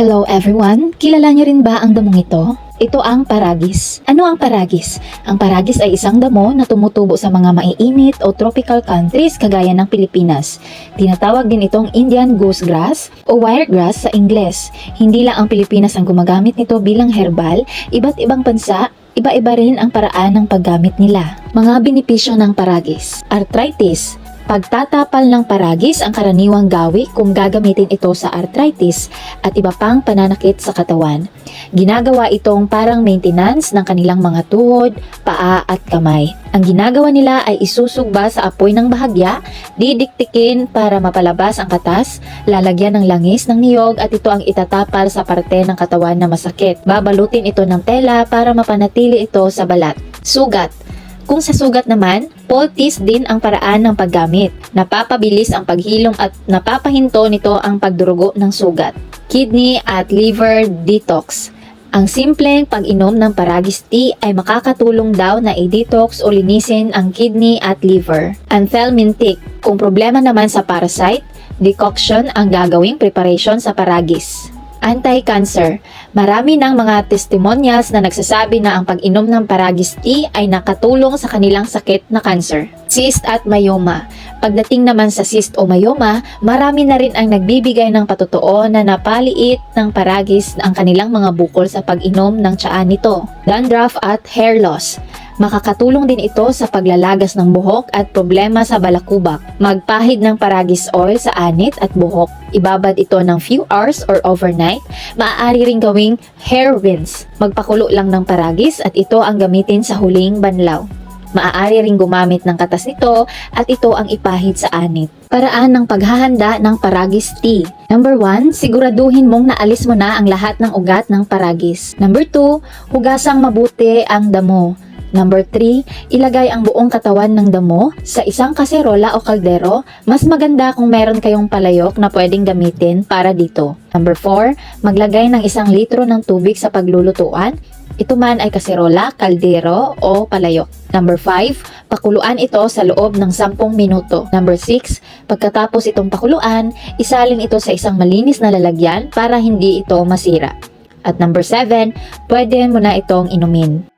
Hello everyone! Kilala niyo rin ba ang damong ito? Ito ang paragis. Ano ang paragis? Ang paragis ay isang damo na tumutubo sa mga maiinit o tropical countries kagaya ng Pilipinas. Tinatawag din itong Indian goose grass o wiregrass sa Ingles. Hindi lang ang Pilipinas ang gumagamit nito bilang herbal, iba't ibang bansa Iba-iba rin ang paraan ng paggamit nila. Mga benepisyo ng paragis. Arthritis. Pagtatapal ng paragis ang karaniwang gawi kung gagamitin ito sa arthritis at iba pang pananakit sa katawan. Ginagawa itong parang maintenance ng kanilang mga tuhod, paa at kamay. Ang ginagawa nila ay isusugba sa apoy ng bahagya, didiktikin para mapalabas ang katas, lalagyan ng langis ng niyog at ito ang itatapal sa parte ng katawan na masakit. Babalutin ito ng tela para mapanatili ito sa balat. Sugat kung sa sugat naman, poultice din ang paraan ng paggamit. Napapabilis ang paghilom at napapahinto nito ang pagdurugo ng sugat. Kidney at liver detox. Ang simpleng pag-inom ng paragis tea ay makakatulong daw na i-detox o linisin ang kidney at liver. Anthelmintic. Kung problema naman sa parasite, decoction ang gagawing preparation sa paragis. Anti-cancer. Marami ng mga testimonyas na nagsasabi na ang pag-inom ng paragis tea ay nakatulong sa kanilang sakit na cancer. Cyst at myoma. Pagdating naman sa cyst o myoma, marami na rin ang nagbibigay ng patotoo na napaliit ng paragis ang kanilang mga bukol sa pag-inom ng tsaa nito. Dandruff at hair loss. Makakatulong din ito sa paglalagas ng buhok at problema sa balakubak. Magpahid ng paragis oil sa anit at buhok. Ibabad ito ng few hours or overnight. Maaari ring gawing hair rinse. Magpakulo lang ng paragis at ito ang gamitin sa huling banlaw. Maaari ring gumamit ng katas nito at ito ang ipahid sa anit. Paraan ng paghahanda ng paragis tea. Number 1, siguraduhin mong naalis mo na ang lahat ng ugat ng paragis. Number 2, hugasang mabuti ang damo. Number 3, ilagay ang buong katawan ng damo sa isang kaserola o kaldero. Mas maganda kung meron kayong palayok na pwedeng gamitin para dito. Number 4, maglagay ng isang litro ng tubig sa paglulutuan. Ito man ay kaserola, kaldero o palayok. Number 5, pakuluan ito sa loob ng 10 minuto. Number 6, pagkatapos itong pakuluan, isalin ito sa isang malinis na lalagyan para hindi ito masira. At number 7, pwede mo na itong inumin.